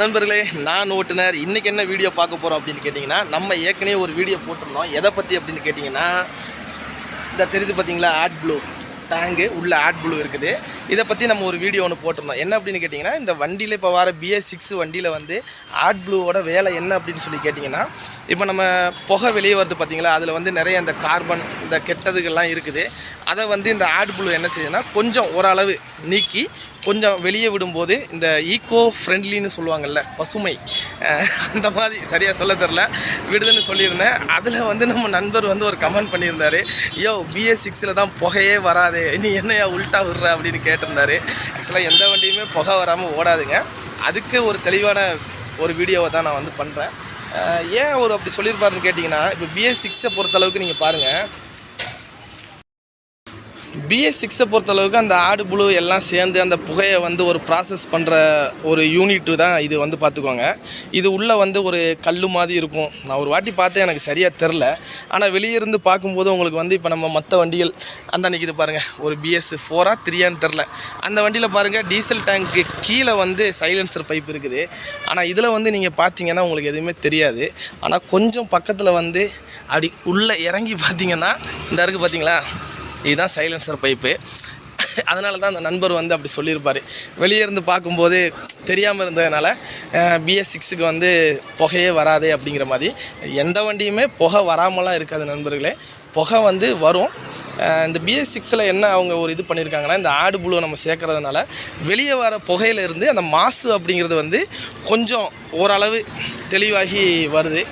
நண்பர்களே நான் ஓட்டுனர் இன்றைக்கி என்ன வீடியோ பார்க்க போகிறோம் அப்படின்னு கேட்டிங்கன்னா நம்ம ஏற்கனவே ஒரு வீடியோ போட்டிருந்தோம். எதை பற்றி அப்படின்னு கேட்டிங்கன்னா இந்த தெரியுது பார்த்தீங்களா? ஆட் ப்ளூ டேங்கு உள்ள ஆட் ப்ளூ இருக்குது. இதை பற்றி நம்ம ஒரு வீடியோ ஒன்று போட்டிருந்தோம். என்ன அப்படின்னு கேட்டிங்கன்னா இந்த வண்டியில் இப்போ வர பிஎஸ் சிக்ஸ் வண்டியில் வந்து ஆட் ப்ளூவோட வேலை என்ன அப்படின்னு சொல்லி கேட்டிங்கன்னா இப்போ நம்ம புகை வெளியே வருது பார்த்தீங்களா? அதில் வந்து நிறைய இந்த கார்பன் இந்த கெட்டதுகள்லாம் இருக்குது. அதை வந்து இந்த ஆட் ப்ளூ என்ன செய்யுதுன்னா கொஞ்சம் ஓரளவு நீக்கி கொஞ்சம் வெளியே விடும்போது இந்த ஈகோ ஃப்ரெண்ட்லின்னு சொல்லுவாங்கள்ல பசுமை அந்த மாதிரி சரியாக சொல்ல தெரில. விடுதுன்னு சொல்லியிருந்தேன். அதில் வந்து நம்ம நண்பர் வந்து ஒரு கமெண்ட் பண்ணியிருந்தார். யோ பிஎஸ் சிக்ஸில் தான் புகையே வராது. நீ என்னையா உல்ட்டா விடுற? அப்படின்னு கேட்டிருந்தாரு. ஆக்சுவலாக எந்த வண்டியுமே புகை வராமல் ஓடாதுங்க. அதுக்கு ஒரு தெளிவான ஒரு வீடியோவை தான் நான் வந்து பண்ணுறேன் ஏன் அவர் அப்படி சொல்லியிருப்பாருன்னு கேட்டிங்கன்னா இப்போ பிஎஸ் சிக்ஸை பொறுத்தளவுக்கு நீங்கள் பாருங்கள் பிஎஸ் சிக்ஸை பொறுத்தளவுக்கு அந்த ஆடு புழு எல்லாம் சேர்ந்து அந்த புகையை வந்து ஒரு ப்ராசஸ் பண்ணுற ஒரு யூனிட்டு தான் இது வந்து பார்த்துக்கோங்க. இது உள்ளே வந்து ஒரு கல் மாதிரி இருக்கும். நான் ஒரு வாட்டி பார்த்தேன் எனக்கு சரியாக தெரில ஆனால் வெளியே இருந்து பார்க்கும்போது உங்களுக்கு வந்து இப்போ நம்ம மற்ற வண்டிகள் அந்த நிற்கிது பாருங்கள் ஒரு பிஎஸ் ஃபோராக த்ரீயான்னு தெரில அந்த வண்டியில் பாருங்கள் டீசல் டேங்க்கு கீழே வந்து சைலன்சர் பைப் இருக்குது. ஆனால் இதில் வந்து நீங்கள் பார்த்தீங்கன்னா உங்களுக்கு எதுவுமே தெரியாது. ஆனால் கொஞ்சம் பக்கத்தில் வந்து அப்படி உள்ளே இறங்கி பார்த்தீங்கன்னா இந்த இருக்குது பார்த்தீங்களா? இதுதான் சைலன்சர் பைப்பு. அதனால தான் அந்த நண்பர் வந்து அப்படி சொல்லியிருப்பார். வெளியே இருந்து பார்க்கும்போது தெரியாமல் இருந்ததுனால பிஎஸ் சிக்ஸுக்கு வந்து புகையே வராதே அப்படிங்கிற மாதிரி. எந்த வண்டியுமே புகை வராமலாம் இருக்காது நண்பர்களே. புகை வந்து வரும். இந்த பிஎஸ் சிக்ஸில் என்ன அவங்க ஒரு இது பண்ணியிருக்காங்கன்னா இந்த ஆடு புழுவை நம்ம சேர்க்கறதுனால வெளியே வர புகையில இருந்து அந்த மாசு அப்படிங்கிறது வந்து கொஞ்சம் ஓரளவு தெளிவாகி வருது.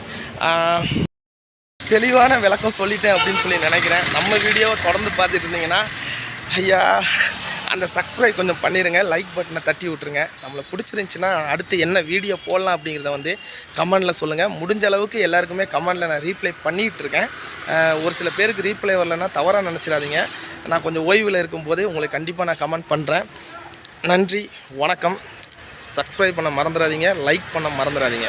தெளிவான விளக்கம் சொல்லிட்டேன் அப்படின்னு சொல்லி நினைக்கிறேன். நம்ம வீடியோவை தொடர்ந்து பார்த்துட்டு இருந்தீங்கன்னா ஐயா அந்த சப்ஸ்கிரைப் கொஞ்சம் பண்ணிடுங்க லைக் பட்டனை தட்டி விட்ருங்க நம்மளை பிடிச்சிருந்துச்சின்னா அடுத்து என்ன வீடியோ போடலாம் அப்படிங்கிறத வந்து கமெண்டில் சொல்லுங்கள் முடிஞ்ச அளவுக்கு எல்லாருக்குமே கமெண்டில் நான் ரீப்ளை பண்ணிகிட்டு இருக்கேன். ஒரு சில பேருக்கு ரீப்ளை வரலன்னா தவறாக நினச்சிடாதீங்க. நான் கொஞ்சம் ஓய்வில் இருக்கும்போது உங்களுக்கு கண்டிப்பாக நான் கமெண்ட் பண்ணுறேன் நன்றி வணக்கம். சப்ஸ்கிரைப் பண்ண மறந்துடாதீங்க லைக் பண்ண மறந்துடாதீங்க.